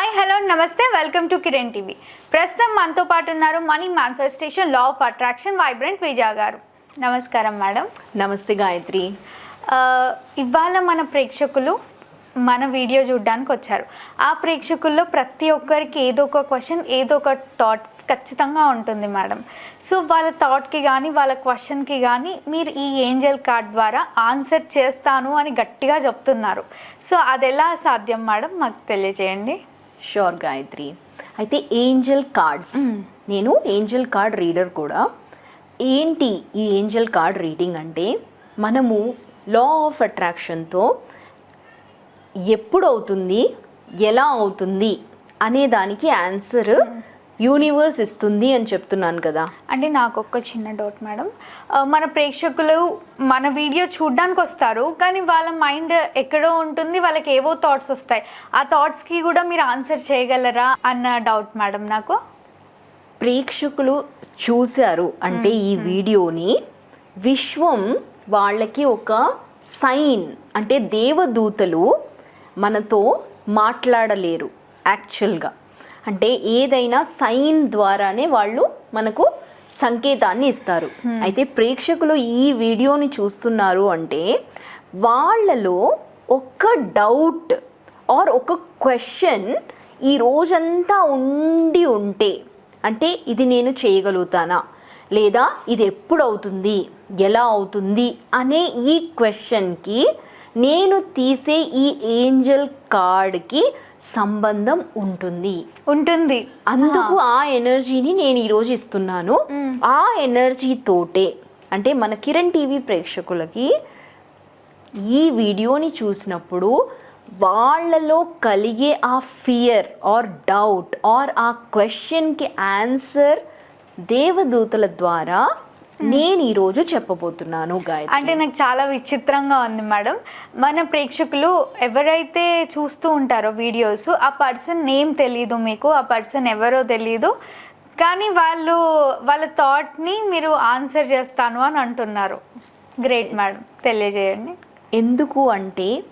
Hi hello నమస్తే welcome to Kiran TV ప్రస్తుతం మనతో పాటు ఉన్నారు money manifestation law of attraction vibrant Vijaya garu. నమస్కారం మేడం. నమస్తే గాయత్రి. ఇవాళ మన ప్రేక్షకులు మన వీడియో చూడడానికి వచ్చారు. ఆ ప్రేక్షకుల్లో ప్రతి ఒక్కరికి ఏదో ఒక క్వశ్చన్ ఏదో ఒక థాట్ ఖచ్చితంగా ఉంటుంది మేడం. సో వాళ్ళ థాట్కి కానీ వాళ్ళ క్వశ్చన్కి కానీ మీరు ఈ ఏంజల్ కార్డ్ ద్వారా ఆన్సర్ చేస్తాను అని గట్టిగా చెప్తున్నారు. సో అది ఎలా సాధ్యం మేడం? మాకు తెలియజేయండి షూర్ గాయత్రి అయితే ఏంజల్ కార్డ్స్ నేను ఏంజల్ కార్డ్ రీడర్ కూడా. ఏంటి ఈ ఏంజల్ కార్డ్ రీడింగ్ అంటే? మనము లా ఆఫ్ అట్రాక్షన్తో ఎప్పుడు అవుతుంది ఎలా అవుతుంది? అనే దానికి ఆన్సర్ యూనివర్స్ ఇస్తుంది అని చెప్తున్నాను కదా. అంటే నాకు ఒక్క చిన్న డౌట్ మేడం. మన ప్రేక్షకులు మన వీడియో చూడడానికి వస్తారు కానీ వాళ్ళ మైండ్ ఎక్కడో ఉంటుంది వాళ్ళకి ఏవో థాట్స్ వస్తాయి. ఆ థాట్స్కి కూడా మీరు ఆన్సర్ చేయగలరా అన్న డౌట్ మేడం నాకు. ప్రేక్షకులు చూశారు అంటే ఈ వీడియోని విశ్వం వాళ్ళకి ఒక సైన్ అంటే దేవదూతలు మనతో మాట్లాడలేరు యాక్చువల్గా అంటే ఏదైనా సైన్ ద్వారానే వాళ్ళు మనకు సంకేతాన్ని ఇస్తారు. అయితే ప్రేక్షకులు ఈ వీడియోని చూస్తున్నారు అంటే వాళ్ళలో ఒక డౌట్ ఆర్ ఒక క్వశ్చన్ ఈ రోజంతా ఉండి ఉంటే అంటే ఇది నేను చేయగలుగుతానా? లేదా ఇది ఎప్పుడు అవుతుంది ఎలా అవుతుంది? అనే ఈ క్వశ్చన్కి నేను తీసే ఈ ఏంజల్ కార్డ్కి సంబంధం ఉంటుంది. ఉంటుంది. అందుకు ఆ. ఎనర్జీని నేను ఈరోజు ఇస్తున్నాను. ఆ ఎనర్జీ తోటే అంటే మన కిరణ్ టీవీ ప్రేక్షకులకి ఈ వీడియోని చూసినప్పుడు వాళ్ళలో కలిగే ఆ ఫియర్ ఆర్ డౌట్ ఆర్ ఆ క్వశ్చన్కి ఆన్సర్ దేవదూతల ద్వారా నేను ఈరోజు చెప్పబోతున్నాను గాయత్రి. అంటే నాకు చాలా విచిత్రంగా ఉంది మేడం. మన ప్రేక్షకులు ఎవరైతే చూస్తూ ఉంటారో వీడియోస్ ఆ పర్సన్ నేమ్ తెలీదు మీకు ఆ పర్సన్ ఎవరో తెలీదు. కానీ వాళ్ళు వాళ్ళ థాట్ని మీరు ఆన్సర్ చేస్తాను అని అంటున్నారు. Great madam. తెలియజేయండి. ఎందుకు అంటే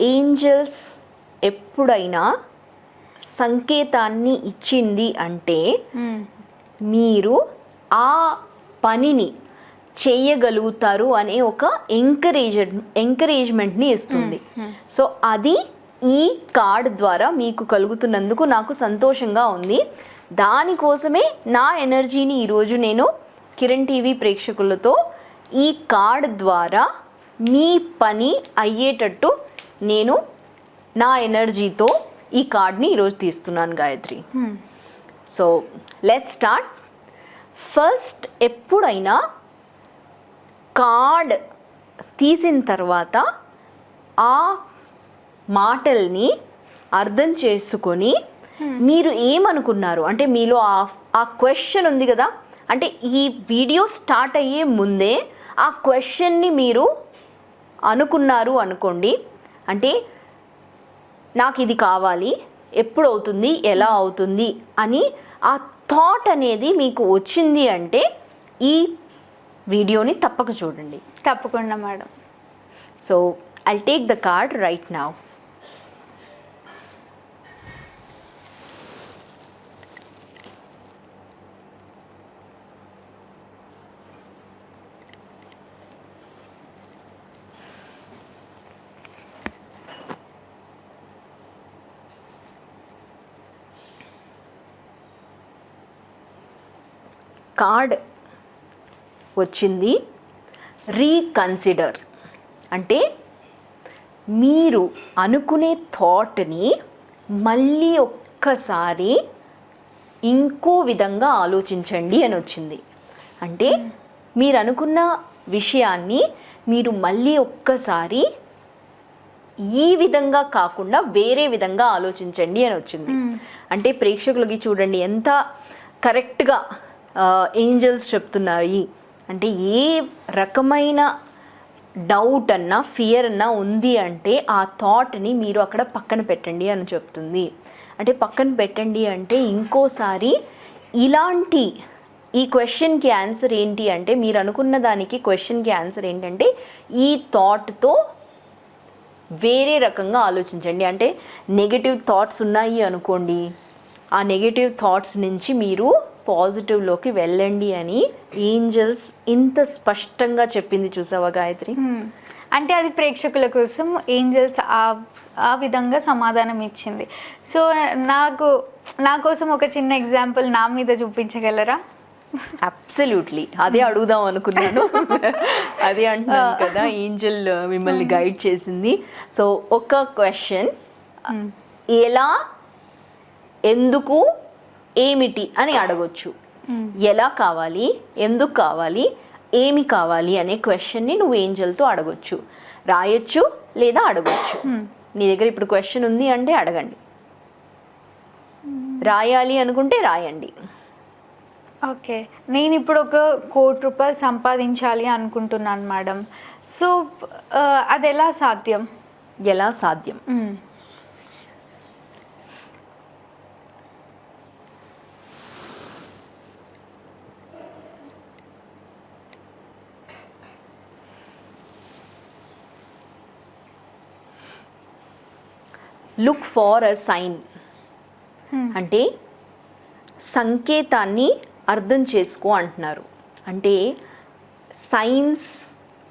ఏంజల్స్ ఎప్పుడైనా సంకేతాన్ని ఇచ్చింది అంటే మీరు ఆ పనిని చేయగలుగుతారు అనే ఒక ఎంకరేజ్ ఎంకరేజ్మెంట్ని ఇస్తుంది. సో అది ఈ కార్డ్ ద్వారా మీకు కలుగుతున్నందుకు నాకు సంతోషంగా ఉంది. దానికోసమే నా ఎనర్జీని ఈరోజు నేను కిరణ్ టీవీ ప్రేక్షకులతో ఈ కార్డ్ ద్వారా మీ పని అయ్యేటట్టు నేను నా ఎనర్జీతో ఈ కార్డ్ని ఈరోజు తీస్తున్నాను Gayathri. So let start first ఎప్పుడైనా కార్డ్ తీసిన తర్వాత ఆ మాటల్ని అర్థం చేసుకొని మీరు ఏమనుకున్నారు? అంటే మీలో ఆ ఆ క్వశ్చన్ ఉంది కదా? అంటే ఈ వీడియో స్టార్ట్ అయ్యే ముందే ఆ క్వశ్చన్ని మీరు అనుకున్నారు అనుకోండి. అంటే నాకు ఇది కావాలి ఎప్పుడు అవుతుంది ఎలా అవుతుంది అని ఆ థాట్ అనేది మీకు వచ్చింది అంటే ఈ వీడియోని తప్పక చూడండి. తప్పకుండా madam. So I take the card right now card వచ్చింది. రీకన్సిడర్ అంటే మీరు అనుకునే థాట్ని మళ్ళీ ఒక్కసారి ఇంకో విధంగా ఆలోచించండి అని వచ్చింది. అంటే మీరు అనుకున్న విషయాన్ని మీరు మళ్ళీ ఒక్కసారి ఈ విధంగా కాకుండా వేరే విధంగా ఆలోచించండి అని వచ్చింది. అంటే ప్రేక్షకులకి చూడండి ఎంత కరెక్ట్గా ఏంజల్స్ చెప్తున్నాయి. అంటే ఏ రకమైన డౌట్ అన్నా ఫియర్ అన్నా ఉంది అంటే ఆ థాట్ని మీరు అక్కడ పక్కన పెట్టండి అని చెప్తుంది. అంటే పక్కన పెట్టండి అంటే ఇంకోసారి ఇలాంటి ఈ క్వశ్చన్కి ఆన్సర్ ఏంటి అంటే మీరు అనుకున్న దానికి క్వశ్చన్కి ఆన్సర్ ఏంటంటే ఈ థాట్తో వేరే రకంగా ఆలోచించండి. అంటే నెగిటివ్ థాట్స్ ఉన్నాయి అనుకోండి. ఆ నెగిటివ్ థాట్స్ నుంచి మీరు పాజిటివ్లోకి వెళ్ళండి అని ఏంజల్స్ ఇంత స్పష్టంగా చెప్పింది చూసావా గాయత్రి. అంటే అది ప్రేక్షకుల కోసం ఏంజల్స్ ఆ ఆ విధంగా సమాధానం ఇచ్చింది. సో నాకు నా కోసం ఒక చిన్న ఎగ్జాంపుల్ నా మీద చూపించగలరా? అబ్సల్యూట్లీ. అదే అడుగుదాం అనుకున్నాను. అదే అంటున్నాను కదా ఏంజల్ మిమ్మల్ని గైడ్ చేసింది. సో ఒక క్వశ్చన్. ఎలా ఎందుకు ఏమిటి అని అడగొచ్చు. ఎలా కావాలి? ఎందుకు కావాలి? ఏమి కావాలి అనే క్వశ్చన్ని నువ్వు ఏంజల్తో అడగొచ్చు. రాయొచ్చు లేదా అడగొచ్చు. నీ దగ్గర ఇప్పుడు క్వశ్చన్ ఉంది అంటే అడగండి. రాయాలి అనుకుంటే రాయండి. ఓకే. నేను ఇప్పుడు ఒక కోటి రూపాయలు సంపాదించాలి అనుకుంటున్నాను మేడం. సో అది ఎలా సాధ్యం? ఎలా సాధ్యం? లుక్ ఫార్ అ సైన్ అంటే సంకేతాన్ని అర్థం చేసుకో అంటున్నారు. అంటే సైన్స్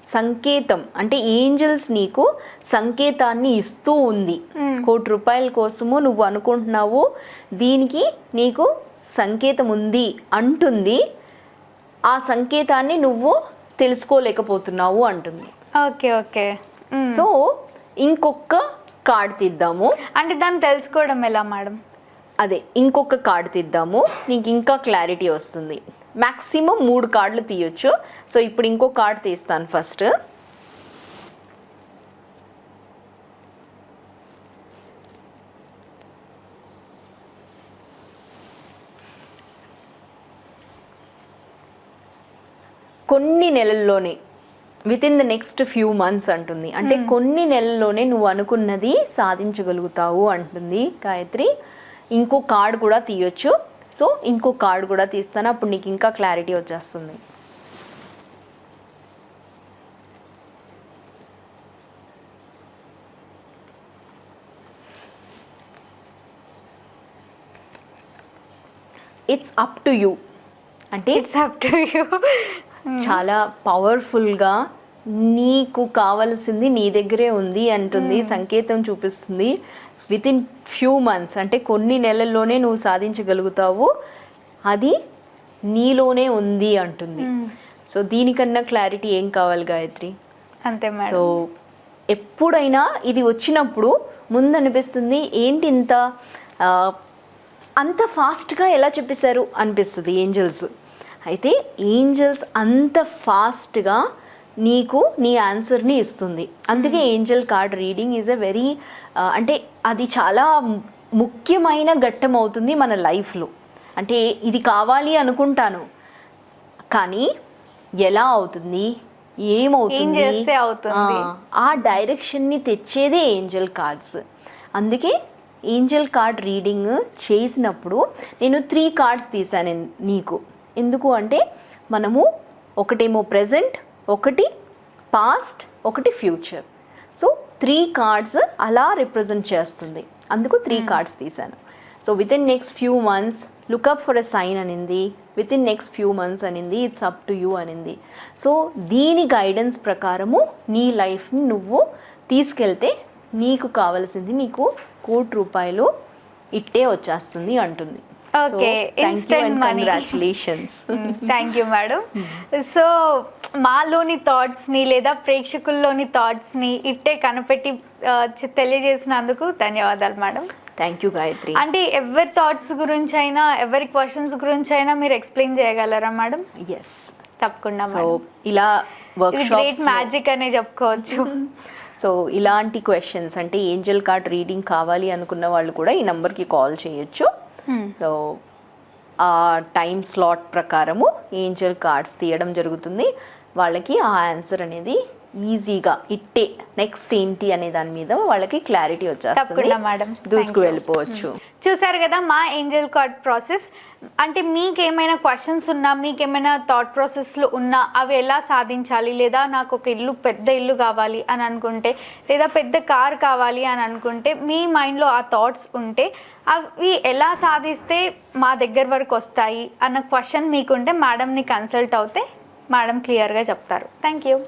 సంకేతం అంటే ఏంజల్స్ నీకు సంకేతాన్ని ఇస్తూ ఉంది. కోటి రూపాయల కోసము నువ్వు అనుకుంటున్నావు దీనికి నీకు సంకేతం ఉంది అంటుంది. ఆ సంకేతాన్ని నువ్వు తెలుసుకోలేకపోతున్నావు అంటుంది. Okay okay hmm. సో ఇంకొక కార్డ్ తీద్దాము. అంటే దాన్ని తెలుసుకోవడం ఎలా మేడం? అదే ఇంకొక కార్డు తీద్దాము. నీకు ఇంకా క్లారిటీ వస్తుంది. మ్యాక్సిమం మూడు కార్డులు తీయొచ్చు. సో ఇప్పుడు ఇంకో కార్డు తీస్తాను ఫస్ట్ కొన్ని నెలల్లోనే within the next few months అంటుంది. అంటే కొన్ని నెలల్లోనే నువ్వు అనుకున్నది సాధించగలుగుతావు అంటుంది గాయత్రి. ఇంకో కార్డు కూడా తీయొచ్చు. సో ఇంకో కార్డు కూడా తీస్తాను. అప్పుడు నీకు ఇంకా క్లారిటీ వచ్చేస్తుంది. ఇట్స్ అప్ టు యూ అంటే ఇట్స్ అప్ టు యూ చాలా పవర్ఫుల్గా నీకు కావలసింది నీ దగ్గరే ఉంది అంటుంది సంకేతం చూపిస్తుంది. విత్ ఇన్ ఫ్యూ మంత్స్ అంటే కొన్ని నెలల్లోనే నువ్వు సాధించగలుగుతావు. అది నీలోనే ఉంది అంటుంది. సో దీనికన్నా క్లారిటీ ఏం కావాలి గాయత్రి? అంతే సో ఎప్పుడైనా ఇది వచ్చినప్పుడు ముందు అనిపిస్తుంది ఏంటి ఇంత అంత ఫాస్ట్గా ఎలా చెప్పేశారు? అనిపిస్తుంది ఏంజల్స్ అయితే ఏంజల్స్ అంత ఫాస్ట్గా నీకు నీ ఆన్సర్ని ఇస్తుంది. అందుకే angel card reading is a very అంటే అది చాలా ముఖ్యమైన ఘట్టం అవుతుంది మన లైఫ్లో. అంటే ఇది కావాలి అనుకుంటాను కానీ ఎలా అవుతుంది? ఏమవుతుంది? ఏం చేస్తే అవుతుంది? ఆ, ఆ డైరెక్షన్ని తెచ్చేదే ఏంజల్ కార్డ్స్. అందుకే ఏంజల్ కార్డ్ రీడింగ్ చేసినప్పుడు నేను త్రీ కార్డ్స్ తీసాను నీకు. ఎందుకు అంటే మనము ఒకటేమో ప్రజెంట్ ఒకటి పాస్ట్ ఒకటి ఫ్యూచర్ సో త్రీ కార్డ్స్ అలా రిప్రజెంట్ చేస్తుంది. అందుకు త్రీ కార్డ్స్ తీశాను. So within next few months look up for a sign అనింది. Within next few months అనింది. ఇట్స్ అప్ టు యూ అనింది. సో దీని గైడెన్స్ ప్రకారము నీ లైఫ్ని నువ్వు తీసుకెళ్తే నీకు కావలసింది నీకు కోటి రూపాయలు ఇట్టే వచ్చేస్తుంది అంటుంది. Okay, instant money. Congratulations thank you madam so మాలోని థాట్స్ని లేదా ప్రేక్షకుల్లోని థాట్స్ని ఇట్టే కనిపెట్టి తెలియజేసినందుకు ధన్యవాదాలు మేడం థ్యాంక్ యూ గాయత్రి అంటే ఎవరి థాట్స్ గురించి అయినా ఎవరి క్వశ్చన్స్ గురించి అయినా మీరు ఎక్స్ప్లెయిన్ చేయగలరా మేడం ఎస్ తప్పకుండా సో ఇలా గ్రేట్ మ్యాజిక్ అనే చెప్పుకోవచ్చు. సో ఇలాంటి క్వశ్చన్స్ అంటే ఏంజల్ కార్డ్ రీడింగ్ కావాలి అనుకున్న వాళ్ళు కూడా ఈ నెంబర్కి కాల్ చేయొచ్చు. సో ఆ టైం స్లాట్ ప్రకారము ఏంజల్ కార్డ్స్ తీయడం జరుగుతుంది. వాళ్ళకి ఆ ఆన్సర్ అనేది ఈజీగా ఇట్టే నెక్స్ట్ ఏంటి అనే దాని మీద వాళ్ళకి క్లారిటీ వచ్చేస్తుంది. దూసుకు. వెళ్ళిపోవచ్చు. చూసారు కదా మా ఏంజల్ కార్డ్ ప్రాసెస్. అంటే మీకు ఏమైనా క్వశ్చన్స్ ఉన్నా మీకు ఏమైనా థాట్ ప్రాసెస్లు ఉన్నా అవి ఎలా సాధించాలి? లేదా నాకు ఒక ఇల్లు పెద్ద ఇల్లు కావాలి అని అనుకుంటే లేదా పెద్ద కార్ కావాలి అని అనుకుంటే మీ మైండ్లో ఆ థాట్స్ ఉంటే అవి ఎలా సాధిస్తే మా దగ్గర వరకు వస్తాయి? అన్న క్వశ్చన్ మీకుంటే మేడంని కన్సల్ట్ అవుతే మేడం క్లియర్గా చెప్తారు. Thank you